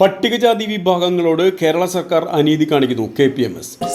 പട്ടികജാതി വിഭാഗങ്ങളോട് കേരള സർക്കാർ അനീതി കാണിക്കുന്നു കെ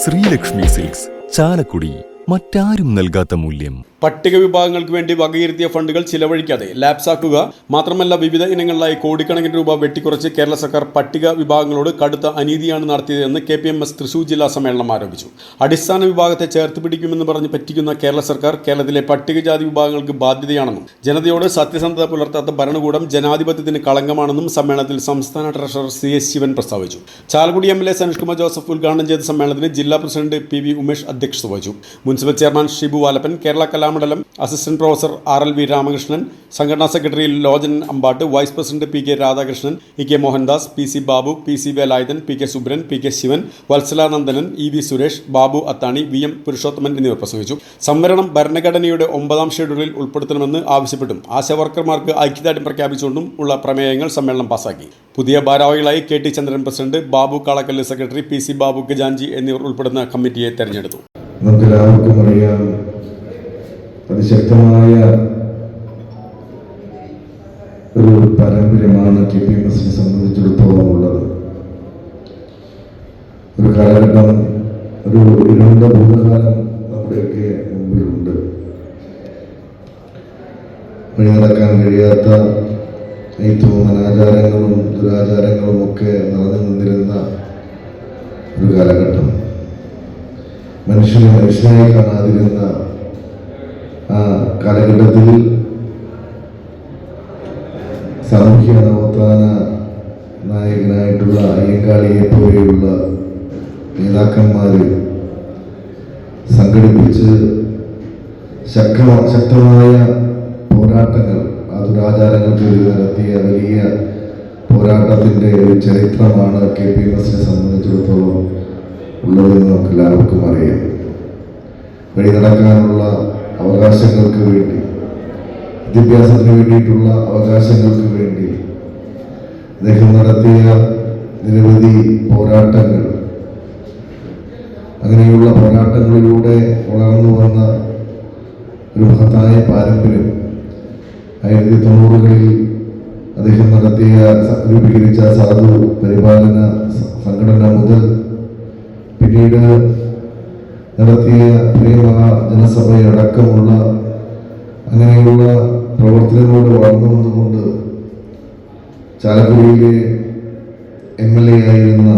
ശ്രീലക്ഷ്മി സിൽക്സ് ചാലക്കുടി. മറ്റാരും നൽകാത്ത മൂല്യം. പട്ടിക വിഭാഗങ്ങൾക്ക് വേണ്ടി വകയിരുത്തിയ ഫണ്ടുകൾ ചിലവഴിക്കാതെ ലാപ്സാക്കുക മാത്രമല്ല വിവിധ ഇനങ്ങളിലായി കോടിക്കണക്കിന് രൂപ വെട്ടിക്കുറച്ച് കേരള സർക്കാർ പട്ടിക വിഭാഗങ്ങളോട് കടുത്ത അനീതിയാണ് നടത്തിയതെന്ന് K P M S Thrissur ജില്ലാ സമ്മേളനം ആരോപിച്ചു. അടിസ്ഥാന വിഭാഗത്തെ ചേർത്ത് പിടിക്കുമെന്ന് പറഞ്ഞ് പറ്റിക്കുന്ന കേരള സർക്കാർ കേരളത്തിലെ പട്ടികജാതി വിഭാഗങ്ങൾക്ക് ബാധ്യതയാണെന്നും ജനതയോട് സത്യസന്ധത പുലർത്താത്ത ഭരണകൂടം ജനാധിപത്യത്തിന് കളങ്കമാണെന്നും സമ്മേളനത്തിൽ സംസ്ഥാന ട്രഷറർ സി എസ് ശിവൻ പ്രസ്താവിച്ചു. Chalakudy M L A Sanushkumar Joseph ഉദ്ഘാടനം ചെയ്ത സമ്മേളനത്തിന് ജില്ലാ പ്രസിഡന്റ് പി വി ഉമേഷ് അധ്യക്ഷത വഹിച്ചു. Municipal chairman Shibu Valappan Kerala Kalamandalam assistant professor R L V Ramakrishnan സംഘടനാ secretary Lojan Ambatt vice president P K Radhakrishnan E K Mohandas P C Babu P C Velayudhan P K Subran P K Sivan Valsalanandanan E V Suresh Babu Athani V M Purushothaman എന്നിവർ പ്രസംഗിച്ചു. സംവരണം ഭരണഘടനയുടെ ഒമ്പതാം ഷെഡ്യൂളിൽ ഉൾപ്പെടുത്തണമെന്ന് ആവശ്യപ്പെട്ടും. ആശാവർക്കർമാർക്ക് ഐക്യദാർഢ്യം പ്രഖ്യാപിച്ചുകൊണ്ടും ഉള്ള പ്രമേയങ്ങൾ സമ്മേളനം പാസാക്കി. പുതിയ ഭാരവാഹികളായി K T Chandran president Babu Kalakkallu secretary P C Babu Gajanji എന്നിവർ ഉൾപ്പെടുന്ന കമ്മിറ്റിയെ തെരഞ്ഞെടുത്തു. നമുക്കെല്ലാവർക്കും അറിയാം അതിശക്തമായ ഒരു പാരമ്പര്യമാണ് കെ പി എം എസിനെ സംബന്ധിച്ചിടത്തോളം ഉള്ളത്. ഒരു കാലഘട്ടം ഒരു ഇരുണ്ട ഭൂതകാലം നമ്മുടെയൊക്കെ മുമ്പിലുണ്ട്. വഴി നടക്കാൻ കഴിയാത്ത ഏറ്റവും അനാചാരങ്ങളും ദുരാചാരങ്ങളും ഒക്കെ നിറഞ്ഞു നിന്നിരുന്ന ഒരു കാലഘട്ടം. മനുഷ്യനെ മനുഷ്യനായി കാണാതിരുന്ന കാലഘട്ടത്തിൽ സാമൂഹ്യ നവോത്ഥാന നായകനായിട്ടുള്ള അയ്യങ്കാളിയെ പോലെയുള്ള നേതാക്കന്മാർ സംഘടിപ്പിച്ച് ശക്ത ശക്തമായ പോരാട്ടങ്ങൾ ആ ദുരാചാരങ്ങൾക്കെതിരെ നടത്തിയ വലിയ പോരാട്ടത്തിന്റെ ഒരു ചരിത്രമാണ് കെ പി എം എസിനെ സംബന്ധിച്ചിടത്തോളം ഉള്ളതെന്ന് നമുക്ക് എല്ലാവർക്കും അറിയാം. വഴി നടക്കാനുള്ള അവകാശങ്ങൾക്ക് വേണ്ടി വിദ്യാഭ്യാസത്തിന് വേണ്ടിയിട്ടുള്ള അവകാശങ്ങൾക്ക് വേണ്ടി അദ്ദേഹം നടത്തിയ നിരവധി പോരാട്ടങ്ങൾ. അങ്ങനെയുള്ള പോരാട്ടങ്ങളിലൂടെ വളർന്നു വന്ന ഒരു മഹത്തായ പാരമ്പര്യം. ആയിരത്തി തൊണ്ണൂറുകളിൽ അദ്ദേഹം നടത്തിയ രൂപീകരിച്ച സാധു പരിപാലന സംഘടന മുതൽ പിന്നീട് നടത്തിയ പ്രേമ ജനസഭയടക്കമുള്ള അങ്ങനെയുള്ള പ്രവർത്തനങ്ങളോട് വളർന്നു വന്നുകൊണ്ട് ചാലക്കുടിയിലെ എം എൽ എ ആയിരുന്ന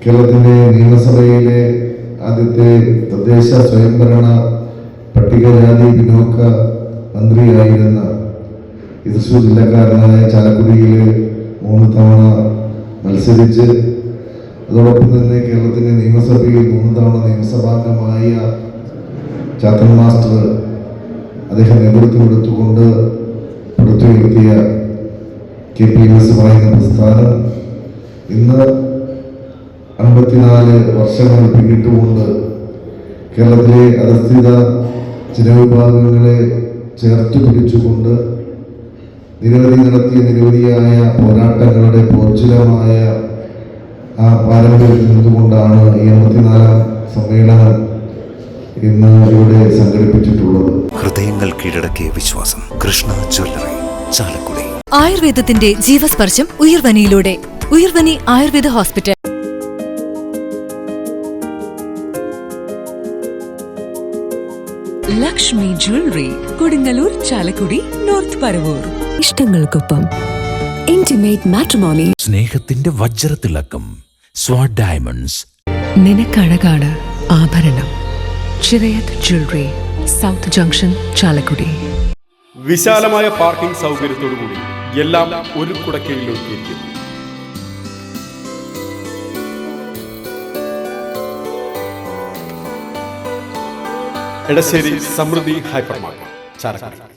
കേരളത്തിന്റെ നിയമസഭയിലെ ആദ്യത്തെ തദ്ദേശ സ്വയംഭരണ പട്ടികജാതി വിനോക്ക മന്ത്രിയായിരുന്ന തൃശ്ശൂർ ജില്ലക്കാരനായ ചാലക്കുടിയിൽ മൂന്ന് തവണ മത്സരിച്ച് അതോടൊപ്പം തന്നെ കേരളത്തിന്റെ നിയമസഭയിൽ മൂന്ന് തവണ നിയമസഭാംഗമായ ചാത്തൻ മാസ്റ്റർ അദ്ദേഹം നേതൃത്വം എടുത്തുകൊണ്ട് പുറത്തുയർത്തിയ കെ പി എസ് പറയുന്ന പ്രസ്ഥാനം ഇന്ന് അൻപത്തിനാല് വർഷങ്ങൾ പിന്നിട്ടുകൊണ്ട് കേരളത്തിലെ അധസ്ഥിത ജനവിഭാഗങ്ങളെ ചേർത്ത് പിടിച്ചുകൊണ്ട് നിരവധി നടത്തിയ നിരവധിയായ പോരാട്ടങ്ങളുടെ പ്രോജ്വലമായ ആ പാരമ്പര്യത്തിൽ നിന്നുകൊണ്ടാണ് ഈ അമ്പത്തിനാലാം സമ്മേളനം ഇന്ന് ഇവിടെ സംഘടിപ്പിച്ചിട്ടുള്ളത്. ഹൃദയങ്ങൾ കീഴടക്കിയ വിശ്വാസം. കൃഷ്ണ ജ്വല്ലറി ചാലക്കുടി. ആയുർവേദത്തിന്റെ ജീവസ്പർശം ഉയർവനിയിലൂടെ. Uyarvani Ayurveda hospital. Lakshmi jewellery Kodungallur Chalakudy north Paravur. ഇഷ്ടങ്ങൾക്കൊപ്പം intimate matrimony സ്നേഹത്തിന്റെ വജ്രത്തിളക്കം സ്വാഡ് ഡയമണ്ട്സ്. നിനക്കഴകാണ് ആഭരണം. Chirayath jewellery south junction Chalakudy. വിശാലമായ പാർക്കിംഗ് സൗകര്യത്തോടുകൂടി എല്ലാം ഒരു കുടക്കീഴിൽ ഒരുക്കിയിരിക്കുന്നു. എടശ്ശേരി സമൃദ്ധി ഹൈപ്പർ മാർക്കറ്റ് ചാലക്കുടി.